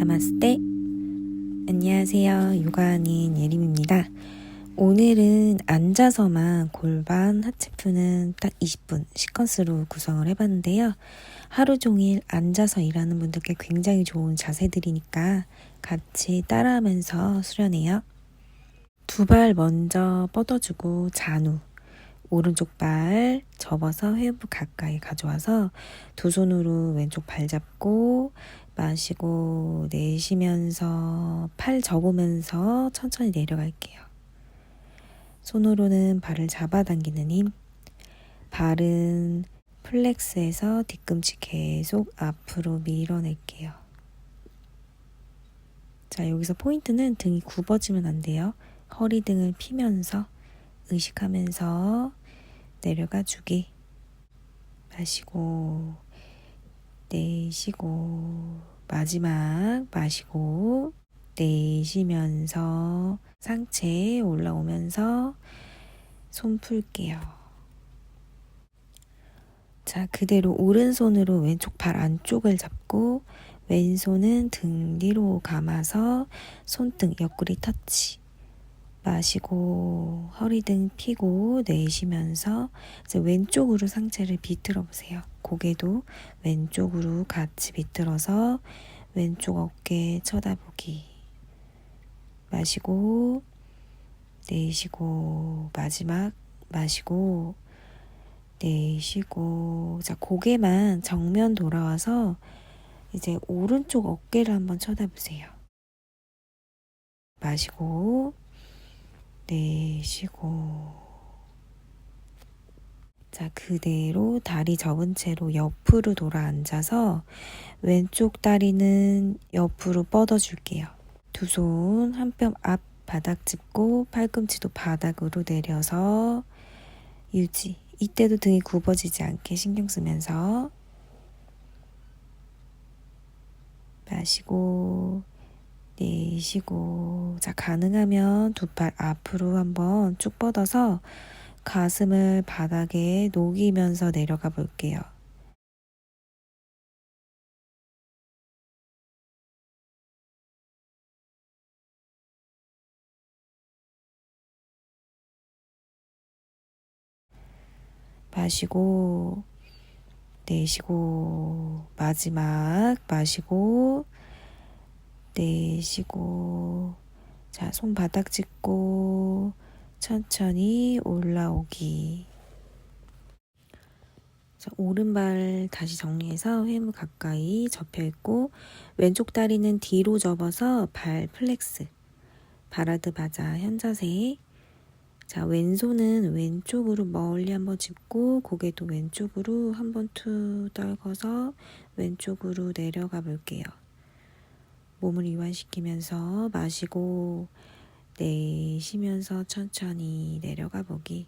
나마스테. 안녕하세요. 요가하는 예림입니다. 오늘은 앉아서만 골반 하체 푸는 딱 20분 시퀀스로 구성을 해봤는데요. 하루 종일 앉아서 일하는 분들께 굉장히 좋은 자세들이니까 같이 따라하면서 수련해요. 두 발 먼저 뻗어주고 잔우. 오른쪽 발 접어서 회부 가까이 가져와서 두 손으로 왼쪽 발 잡고 마시고 내쉬면서 팔 접으면서 천천히 내려갈게요. 손으로는 발을 잡아당기는 힘. 발은 플렉스에서 뒤꿈치 계속 앞으로 밀어낼게요. 자, 여기서 포인트는 등이 굽어지면 안 돼요. 허리 등을 피면서 의식하면서 내려가 주기. 마시고, 내쉬고, 마지막 마시고, 내쉬면서 상체 올라오면서 손 풀게요. 자, 그대로 오른손으로 왼쪽 발 안쪽을 잡고, 왼손은 등 뒤로 감아서 손등 옆구리 터치. 마시고 허리 등 피고 내쉬면서 이제 왼쪽으로 상체를 비틀어 보세요. 고개도 왼쪽으로 같이 비틀어서 왼쪽 어깨 쳐다보기. 마시고 내쉬고 마지막 마시고 내쉬고 자 고개만 정면 돌아와서 이제 오른쪽 어깨를 한번 쳐다보세요. 마시고 내쉬고 자 그대로 다리 접은 채로 옆으로 돌아 앉아서 왼쪽 다리는 옆으로 뻗어 줄게요. 두 손 한 뼘 앞 바닥 짚고 팔꿈치도 바닥으로 내려서 유지. 이때도 등이 굽어지지 않게 신경 쓰면서 마시고 내쉬고 자 가능하면 두 팔 앞으로 한번 쭉 뻗어서 가슴을 바닥에 녹이면서 내려가 볼게요. 마시고 내쉬고 마지막 마시고 내쉬고 자 손바닥 짚고 천천히 올라오기. 자, 오른발 다시 정리해서 회무 가까이 접혀 있고 왼쪽 다리는 뒤로 접어서 발 플렉스. 바라드 바자 현자세. 자 왼손은 왼쪽으로 멀리 한번 짚고 고개도 왼쪽으로 한번 투 떨궈서 왼쪽으로 내려가 볼게요. 몸을 이완시키면서 마시고 내쉬면서 천천히 내려가 보기.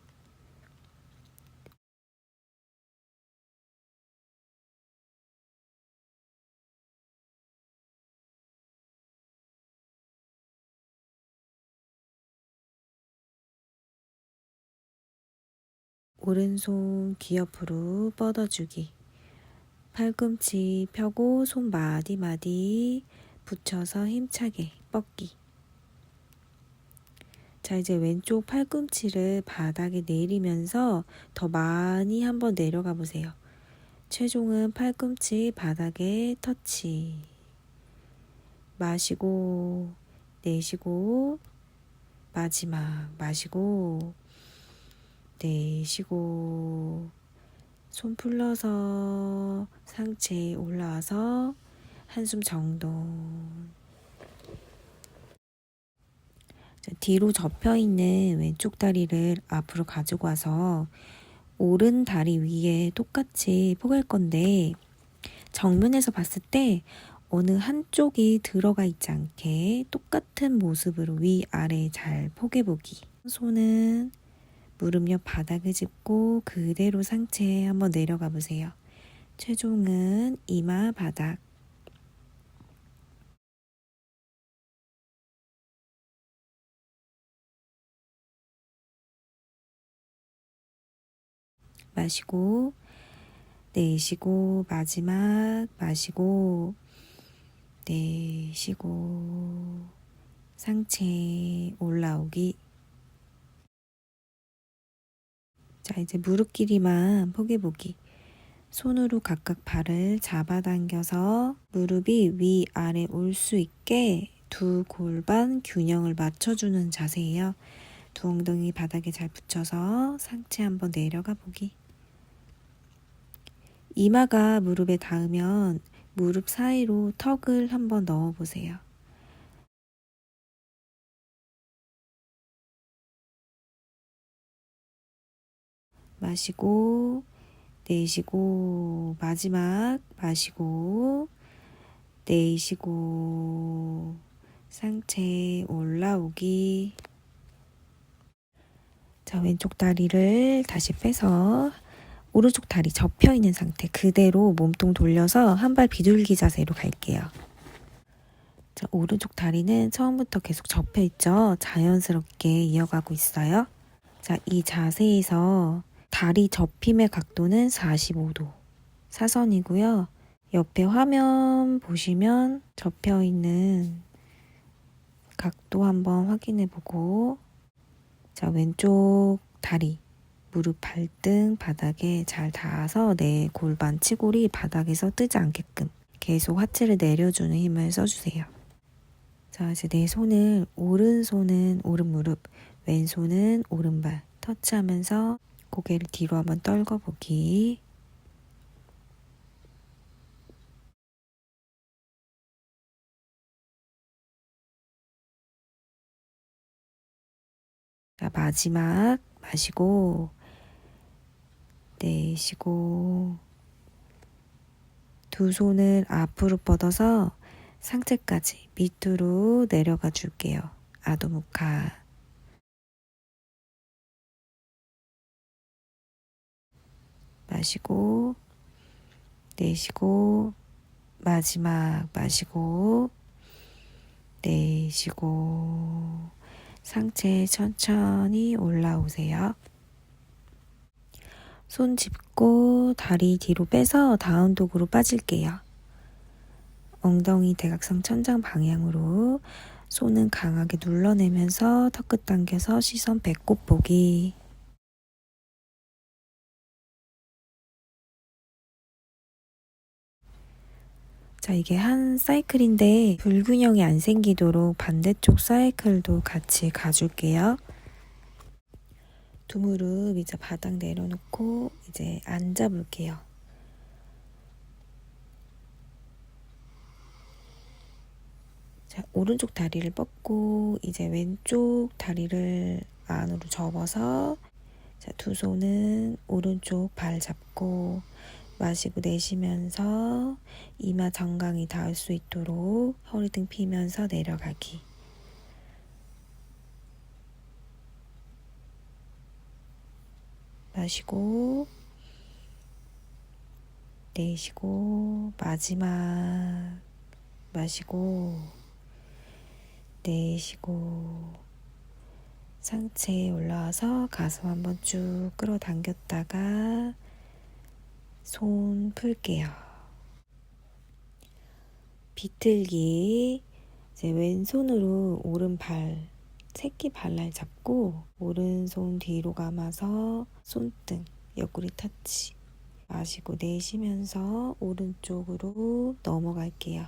오른손 귀 옆으로 뻗어주기. 팔꿈치 펴고 손 마디마디 붙여서 힘차게 뻗기. 자, 이제 왼쪽 팔꿈치를 바닥에 내리면서 더 많이 한번 내려가 보세요. 최종은 팔꿈치 바닥에 터치. 마시고, 내쉬고, 마지막, 마시고, 내쉬고 손 풀러서 상체에 올라와서 한숨 정돈 뒤로 접혀 있는 왼쪽 다리를 앞으로 가지고 와서 오른 다리 위에 똑같이 포갈 건데 정면에서 봤을 때 어느 한쪽이 들어가 있지 않게 똑같은 모습으로 위아래 잘 포개보기 손은 무릎 옆 바닥을 짚고 그대로 상체에 한번 내려가 보세요. 최종은 이마 바닥. 마시고 내쉬고 마지막 마시고 내쉬고 상체 올라오기 자 이제 무릎 길이만 포개보기 손으로 각각 발을 잡아당겨서 무릎이 위아래 올 수 있게 두 골반 균형을 맞춰주는 자세예요. 두 엉덩이 바닥에 잘 붙여서 상체 한번 내려가 보기. 이마가 무릎에 닿으면 무릎 사이로 턱을 한번 넣어 보세요. 마시고 내쉬고 마지막 마시고 내쉬고 상체 올라오기 자 왼쪽 다리를 다시 빼서 오른쪽 다리 접혀 있는 상태 그대로 몸통 돌려서 한 발 비둘기 자세로 갈게요. 자 오른쪽 다리는 처음부터 계속 접혀 있죠. 자연스럽게 이어가고 있어요. 자 이 자세에서 다리 접힘의 각도는 45도 사선이고요. 옆에 화면 보시면 접혀 있는 각도 한번 확인해 보고 자 왼쪽 다리 무릎 발등 바닥에 잘 닿아서 내 골반 치골이 바닥에서 뜨지 않게끔 계속 하체를 내려주는 힘을 써주세요. 자 이제 내 손을 오른손은 오른 무릎 왼손은 오른발 터치하면서 고개를 뒤로 한번 떨궈 보기. 자, 마지막 마시고 내쉬고 두 손을 앞으로 뻗어서 상체까지 밑으로 내려가 줄게요. 아도무카. 마시고 내쉬고 마지막 마시고 내쉬고 상체 천천히 올라오세요. 손 짚고 다리 뒤로 빼서 다운독으로 빠질게요. 엉덩이 대각선 천장 방향으로 손은 강하게 눌러내면서 턱끝 당겨서 시선 배꼽 보기. 자, 이게 한 사이클인데 불균형이 안 생기도록 반대쪽 사이클도 같이 가줄게요. 두 무릎 이제 바닥 내려놓고 이제 앉아 볼게요. 자, 오른쪽 다리를 뻗고 이제 왼쪽 다리를 안으로 접어서 자, 두 손은 오른쪽 발 잡고 마시고 내쉬면서 이마 정강이 닿을 수 있도록 허리 등 피면서 내려가기. 마시고 내쉬고 마지막 마시고 내쉬고 상체에 올라와서 가슴 한번 쭉 끌어당겼다가 손 풀게요. 비틀기 이제 왼손으로 오른발 새끼 발날 잡고 오른손 뒤로 감아서 손등 옆구리 터치 마시고 내쉬면서 오른쪽으로 넘어갈게요.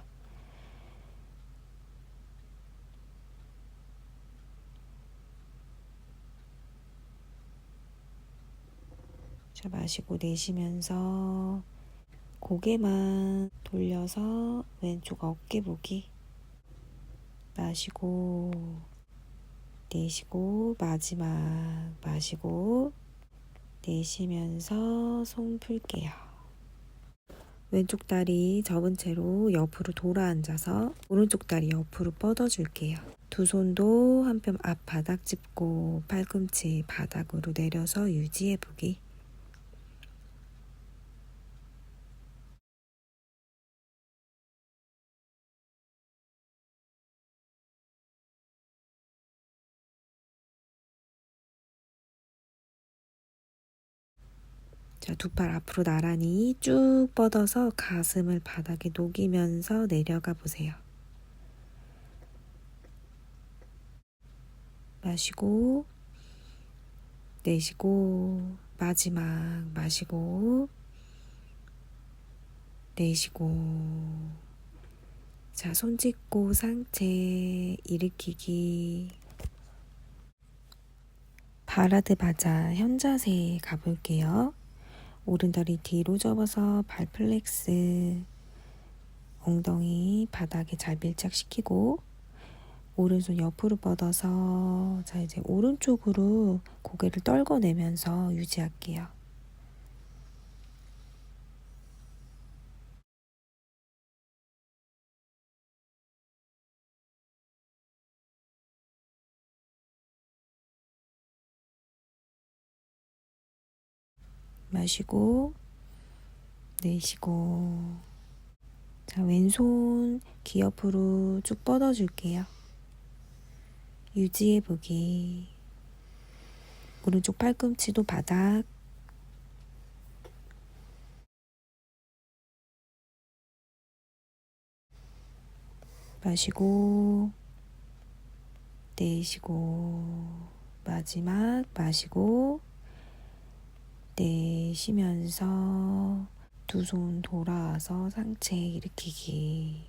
자, 마시고 내쉬면서 고개만 돌려서 왼쪽 어깨 보기. 마시고 내쉬고 마지막 마시고 내쉬면서 손 풀게요. 왼쪽 다리 접은 채로 옆으로 돌아 앉아서 오른쪽 다리 옆으로 뻗어 줄게요. 두 손도 한뼘앞 바닥 짚고 팔꿈치 바닥으로 내려서 유지해 보기. 자, 두 팔 앞으로 나란히 쭉 뻗어서 가슴을 바닥에 녹이면서 내려가 보세요. 마시고, 내쉬고, 마지막 마시고, 내쉬고. 자, 손 짚고 상체 일으키기. 바라드 바자 현자세 가볼게요. 오른다리 뒤로 접어서 발 플렉스 엉덩이 바닥에 잘 밀착시키고 오른손 옆으로 뻗어서 자 이제 오른쪽으로 고개를 떨궈내면서 유지할게요. 마시고 내쉬고. 자 왼손 귀 옆으로 쭉 뻗어줄게요. 유지해 보기. 오른쪽 팔꿈치도 바닥. 마시고 내쉬고 마지막 마시고 내쉬면서 두 손 돌아와서 상체 일으키기.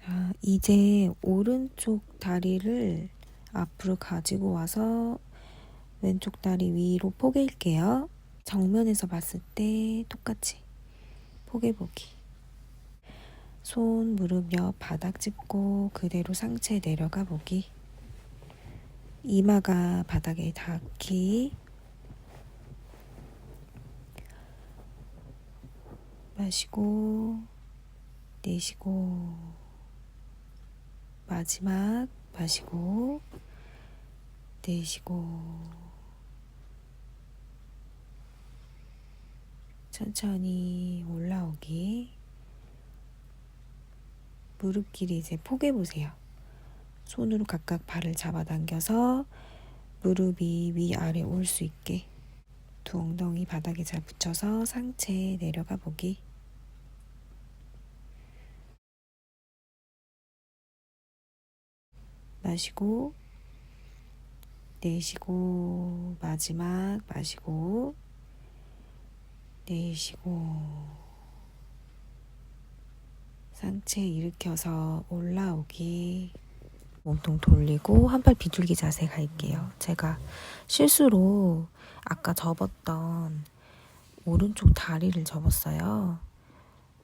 자, 이제 오른쪽 다리를 앞으로 가지고 와서 왼쪽 다리 위로 포개일게요. 정면에서 봤을 때 똑같이 포개보기. 손, 무릎 옆 바닥 짚고 그대로 상체 내려가 보기. 이마가 바닥에 닿기. 마시고 내쉬고 마지막 마시고 내쉬고 천천히 올라오기 무릎 길이 이제 포개 보세요. 손으로 각각 발을 잡아당겨서 무릎이 위아래 올 수 있게 두 엉덩이 바닥에 잘 붙여서 상체 내려가 보기. 마시고 내쉬고 마지막 마시고 내쉬고 상체 일으켜서 올라오기 몸통 돌리고 한 발 비둘기 자세 갈게요. 제가 실수로 아까 접었던 오른쪽 다리를 접었어요.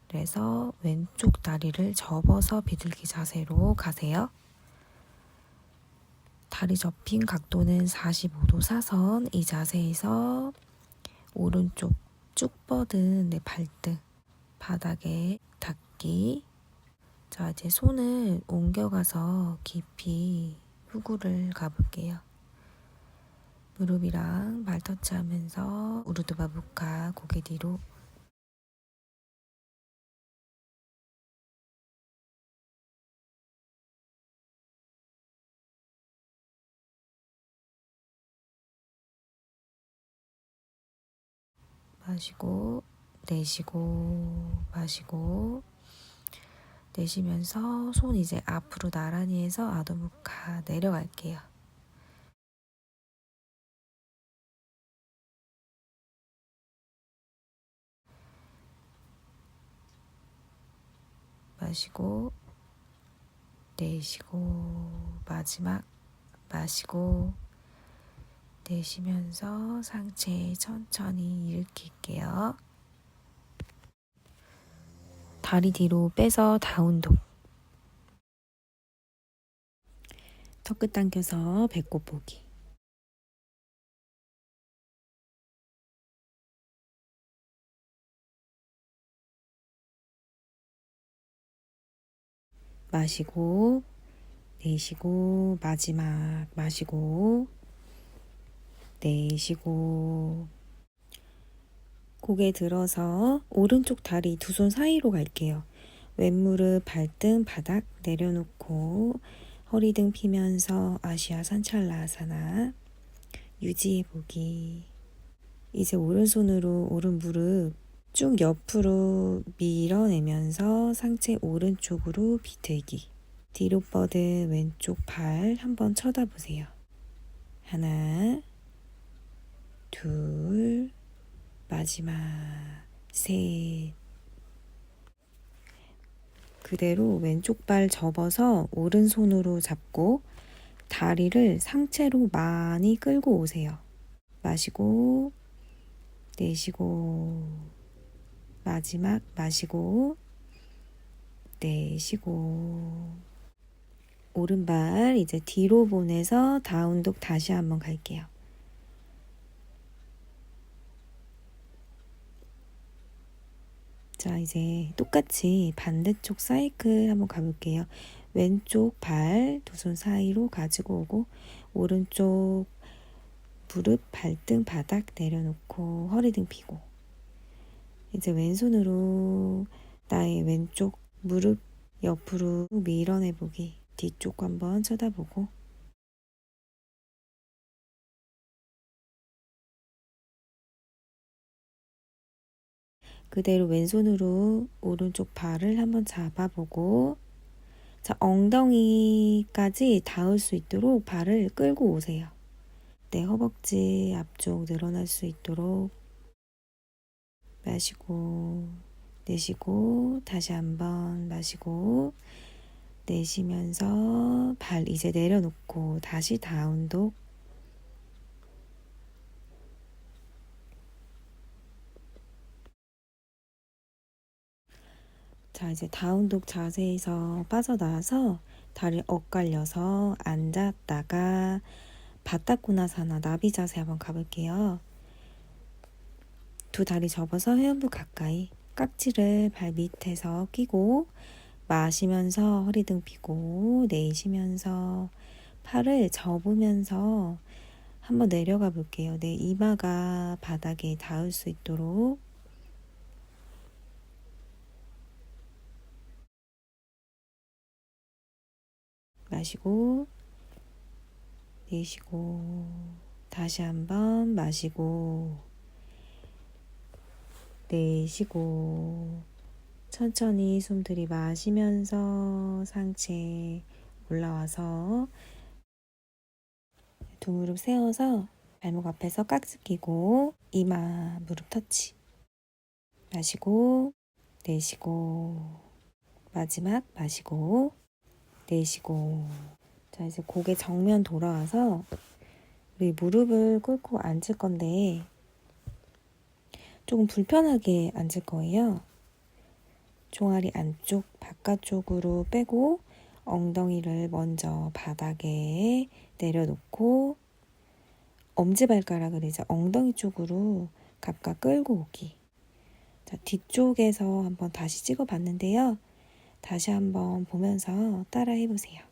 그래서 왼쪽 다리를 접어서 비둘기 자세로 가세요. 다리 접힌 각도는 45도 사선 이 자세에서 오른쪽 쭉 뻗은 내 발등 바닥에 닿기 자 이제 손을 옮겨가서 깊이 후구를 가볼게요. 무릎이랑 발 터치하면서 우르드바부카 고개 뒤로 마시고 내쉬고 마시고 내쉬면서 손 이제 앞으로 나란히 해서 아도무카 내려갈게요. 마시고 내쉬고 마지막 마시고 내쉬면서 상체 천천히 일으킬게요. 다리 뒤로 빼서 다운독. 턱끝 당겨서 배꼽 보기. 마시고 내쉬고 마지막 마시고 내쉬고 고개 들어서 오른쪽 다리 두 손 사이로 갈게요. 왼무릎 발등 바닥 내려놓고 허리 등 피면서 아시아 산찰라아사나 유지해 보기. 이제 오른손으로 오른 무릎 쭉 옆으로 밀어내면서 상체 오른쪽으로 비틀기. 뒤로 뻗은 왼쪽 발 한번 쳐다보세요. 하나, 둘, 마지막 셋. 그대로 왼쪽 발 접어서 오른손으로 잡고 다리를 상체로 많이 끌고 오세요. 마시고, 내쉬고, 마지막 마시고, 내쉬고. 오른발 이제 뒤로 보내서 다운독 다시 한번 갈게요. 자, 이제 똑같이 반대쪽 사이클 한번 가볼게요. 왼쪽 발 두 손 사이로 가지고 오고, 오른쪽 무릎, 발등, 바닥 내려놓고, 허리 등 펴고. 이제 왼손으로 나의 왼쪽 무릎 옆으로 밀어내보기. 뒤쪽 한번 쳐다보고. 그대로 왼손으로 오른쪽 발을 한번 잡아보고 자, 엉덩이까지 닿을 수 있도록 발을 끌고 오세요. 내 허벅지 앞쪽 늘어날 수 있도록 마시고 내쉬고 다시 한번 마시고 내쉬면서 발 이제 내려놓고 다시 다운독 자, 이제 다운독 자세에서 빠져나와서 다리 엇갈려서 앉았다가 바닥구나사나 나비 자세 한번 가볼게요. 두 다리 접어서 회음부 가까이 깍지를 발 밑에서 끼고 마시면서 허리 등 펴고 내쉬면서 팔을 접으면서 한번 내려가 볼게요. 내 이마가 바닥에 닿을 수 있도록 마시고 내쉬고 다시 한번 마시고 내쉬고 천천히 숨 들이마시면서 상체 올라와서 두 무릎 세워서 발목 앞에서 깍지 끼고 이마 무릎 터치. 마시고 내쉬고 마지막 마시고 내쉬고 자 이제 고개 정면 돌아와서 우리 무릎을 꿇고 앉을 건데 조금 불편하게 앉을 거예요. 종아리 안쪽 바깥쪽으로 빼고 엉덩이를 먼저 바닥에 내려놓고 엄지발가락을 이제 엉덩이 쪽으로 각각 끌고 오기. 자, 뒤쪽에서 한번 다시 찍어 봤는데요. 다시 한번 보면서 따라 해보세요.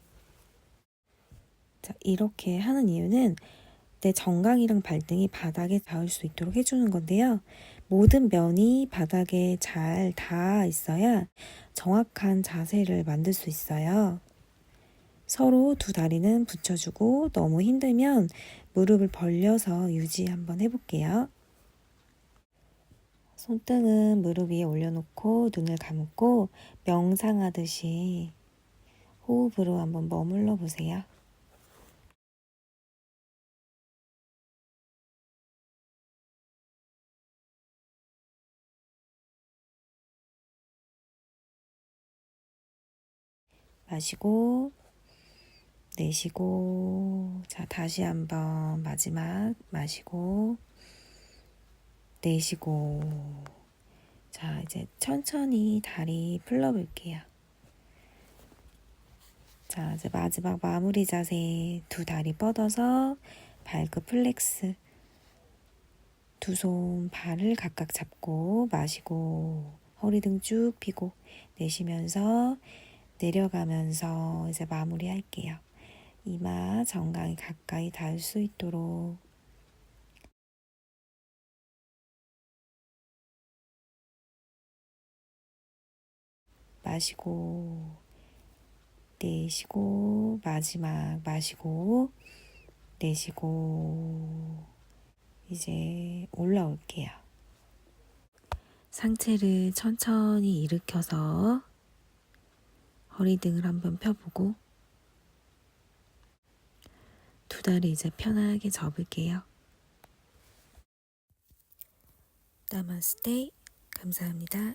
자, 이렇게 하는 이유는 내 정강이랑 발등이 바닥에 닿을 수 있도록 해주는 건데요. 모든 면이 바닥에 잘 닿아 있어야 정확한 자세를 만들 수 있어요. 서로 두 다리는 붙여주고 너무 힘들면 무릎을 벌려서 유지 한번 해볼게요. 손등은 무릎 위에 올려놓고 눈을 감고 명상하듯이 호흡으로 한번 머물러 보세요. 마시고 내쉬고 자 다시 한번 마지막 마시고 내쉬고 자 이제 천천히 다리 풀러볼게요. 자 이제 마지막 마무리 자세 두 다리 뻗어서 발끝 플렉스 두 손 발을 각각 잡고 마시고 허리 등 쭉 펴고 내쉬면서 내려가면서 이제 마무리 할게요. 이마 정강이 가까이 닿을 수 있도록 마시고 내쉬고 마지막 마시고 내쉬고 이제 올라올게요. 상체를 천천히 일으켜서 허리 등을 한번 펴보고 두 다리 이제 편하게 접을게요. 나마스테 감사합니다.